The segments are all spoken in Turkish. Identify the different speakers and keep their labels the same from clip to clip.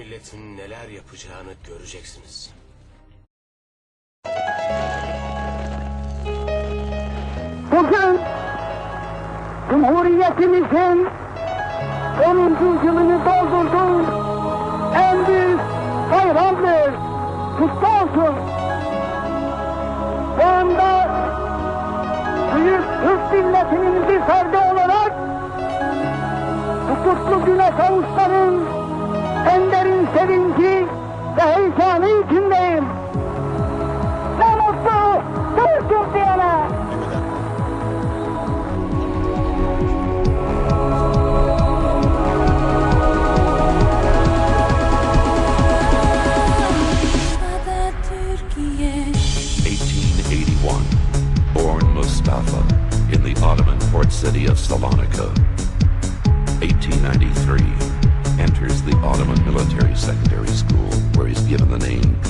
Speaker 1: milletin neler yapacağını göreceksiniz.
Speaker 2: Bugün Cumhuriyetimizin 10. yılını doldurdu. En büyük bayramdır. Kutlu olsun. Bu anda büyük Türk milletinin bir ferdi olarak bu kutlu güne kavuşmanın Ender'in sevinci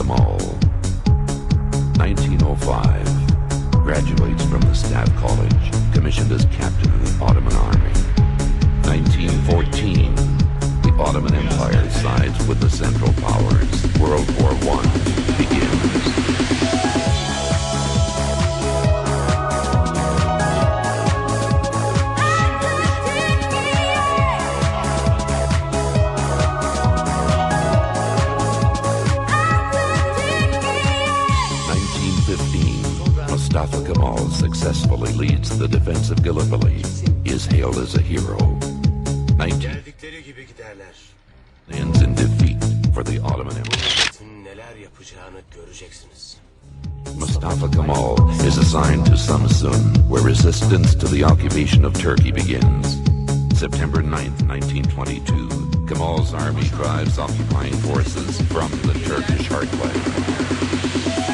Speaker 3: the name 1905, graduates from the Staff College, commissioned as captain in the Ottoman Army. 1914, the Ottoman Empire sides with the Central Powers. World War I begins. Mustafa Kemal successfully leads the defense of Gallipoli. Is hailed as a hero. 19
Speaker 1: Geldikleri
Speaker 3: ends in defeat for the Ottoman Empire. Mustafa Kemal is assigned to Samsun, where resistance to the occupation of Turkey begins. September 9th, 1922, Kemal's army drives occupying forces from the Turkish heartland.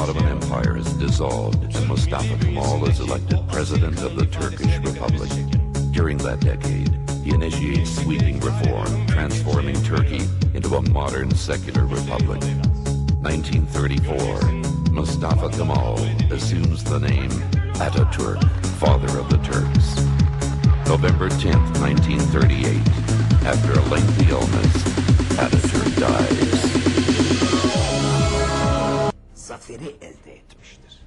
Speaker 3: Ottoman Empire is dissolved and Mustafa Kemal is elected president of the Turkish Republic. During that decade, he initiates sweeping reform, transforming Turkey into a modern secular republic. 1934, Mustafa Kemal assumes the name Ataturk, father of the Turks. November 10th, 1938, after a lengthy illness, Ataturk dies.
Speaker 4: Zaferi elde etmiştir.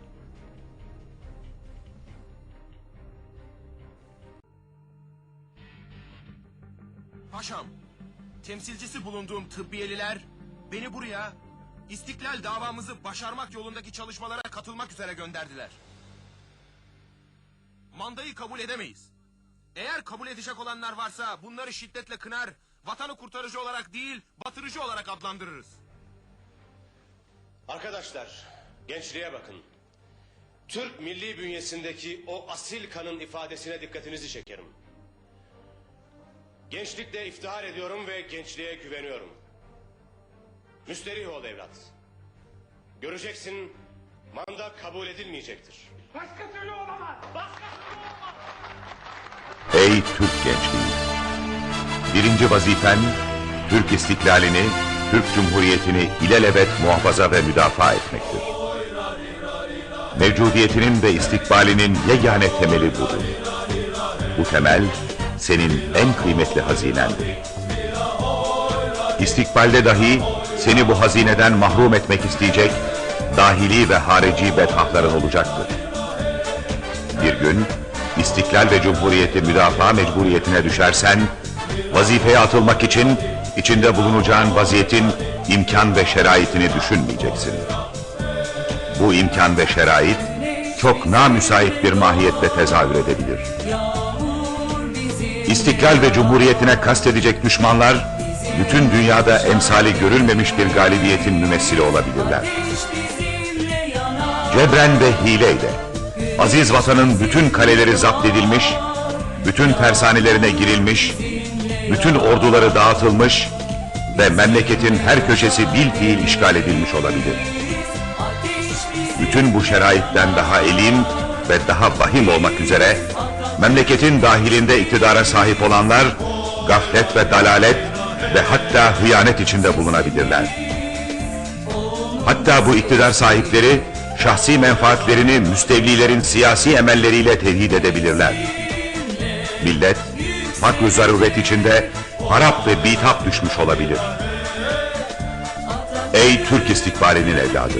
Speaker 5: Paşam, temsilcisi bulunduğum tıbbiyeliler beni buraya istiklal davamızı başarmak yolundaki çalışmalara katılmak üzere gönderdiler. Mandayı kabul edemeyiz. Eğer kabul edecek olanlar varsa bunları şiddetle kınar, vatanı kurtarıcı olarak değil, batırıcı olarak adlandırırız.
Speaker 1: Arkadaşlar, gençliğe bakın. Türk milli bünyesindeki o asil kanın ifadesine dikkatinizi çekerim. Gençlikle iftihar ediyorum ve gençliğe güveniyorum. Müsterih ol evlat. Göreceksin, manda kabul edilmeyecektir.
Speaker 6: Ey Türk gençliği! Birinci vazifen, Türk istiklalini, Türk Cumhuriyeti'ni ilelebet muhafaza ve müdafaa etmektir. Mevcudiyetinin ve istikbalinin yegane temeli budur. Bu temel, senin en kıymetli hazinendir. İstikbalde dahi seni bu hazineden mahrum etmek isteyecek, dahili ve harici bedhahların olacaktır. Bir gün istiklal ve cumhuriyeti müdafaa mecburiyetine düşersen, vazifeye atılmak için içinde bulunacağın vaziyetin imkan ve şeraitini düşünmeyeceksin. Bu imkan ve şerait çok namüsait bir mahiyette tezahür edebilir. İstiklal ve cumhuriyetine kastedecek düşmanlar, bütün dünyada emsali görülmemiş bir galibiyetin mümessili olabilirler. Cebren ve hileyle, aziz vatanın bütün kaleleri zapt edilmiş, bütün tersanelerine girilmiş, bütün orduları dağıtılmış ve memleketin her köşesi bil fiil işgal edilmiş olabilir. Bütün bu şeraitten daha elim ve daha vahim olmak üzere, memleketin dahilinde iktidara sahip olanlar, gaflet ve dalalet ve hatta hıyanet içinde bulunabilirler. Hatta bu iktidar sahipleri şahsi menfaatlerini müstevlilerin siyasi emelleriyle tehdit edebilirler. Millet fakr zaruret içinde harap ve bitap düşmüş olabilir. Ey Türk istikbalinin evladı!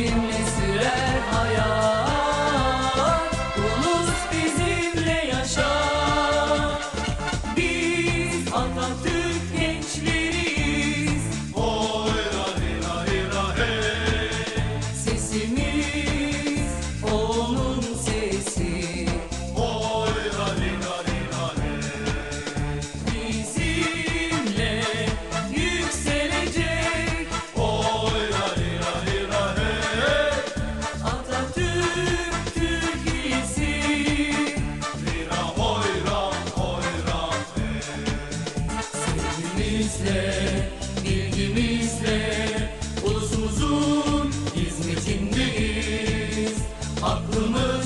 Speaker 7: dreamless hizmetindeyiz.